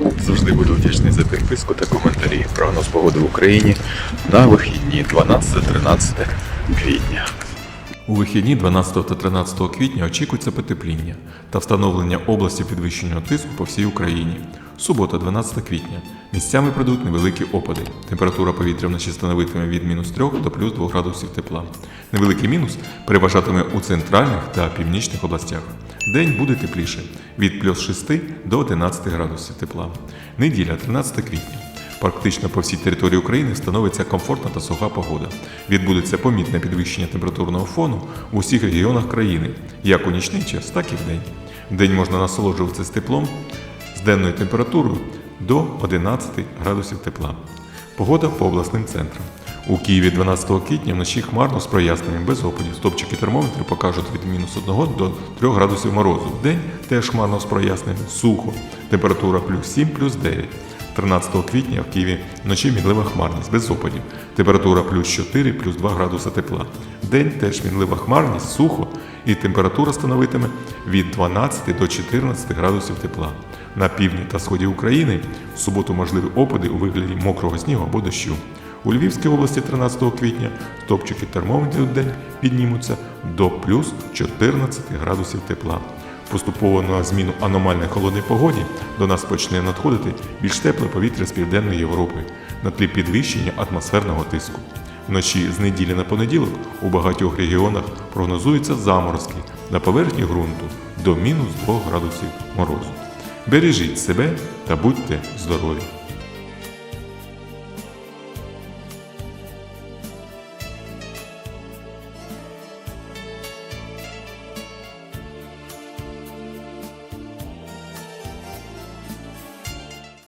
Завжди буду вдячний за підписку та коментарі. Прогноз погоди в Україні на вихідні 12-13 квітня. У вихідні 12 та 13 квітня очікується потепління та встановлення області підвищеного тиску по всій Україні. Субота, 12 квітня. Місцями прийдуть невеликі опади. Температура повітря вночі становитиме від мінус 3 до плюс 2 градусів тепла. Невеликий мінус переважатиме у центральних та північних областях. День буде тепліше від плюс 6 до 11 градусів тепла. Неділя, 13 квітня. Практично по всій території України встановиться комфортна та суха погода. Відбудеться помітне підвищення температурного фону в усіх регіонах країни, як у нічний час, так і вдень. Вдень можна насолоджуватися з теплом денною температурою до 11 градусів тепла. Погода по обласним центрам. У Києві 12 квітня вночі хмарно з проясненням без опадів. Стопчики термометру покажуть від мінус 1 до 3 градусів морозу. Вдень теж хмарно з проясненням, сухо. Температура плюс 7, плюс 9. 13 квітня в Києві вночі мінлива хмарність без опадів. Температура плюс 4, плюс 2 градуса тепла. День теж мінлива хмарність, сухо, і температура становитиме від 12 до 14 градусів тепла. На півдні та сході України в суботу можливі опади у вигляді мокрого снігу або дощу. У Львівській області 13 квітня стопчики термометрів в день піднімуться до плюс 14 градусів тепла. Поступово на зміну аномальної холодної погоді до нас почне надходити більш тепле повітря з південної Європи на тлі підвищення атмосферного тиску. Вночі з неділі на понеділок у багатьох регіонах прогнозуються заморозки на поверхні ґрунту до мінус 2 градусів морозу. Бережіть себе та будьте здорові!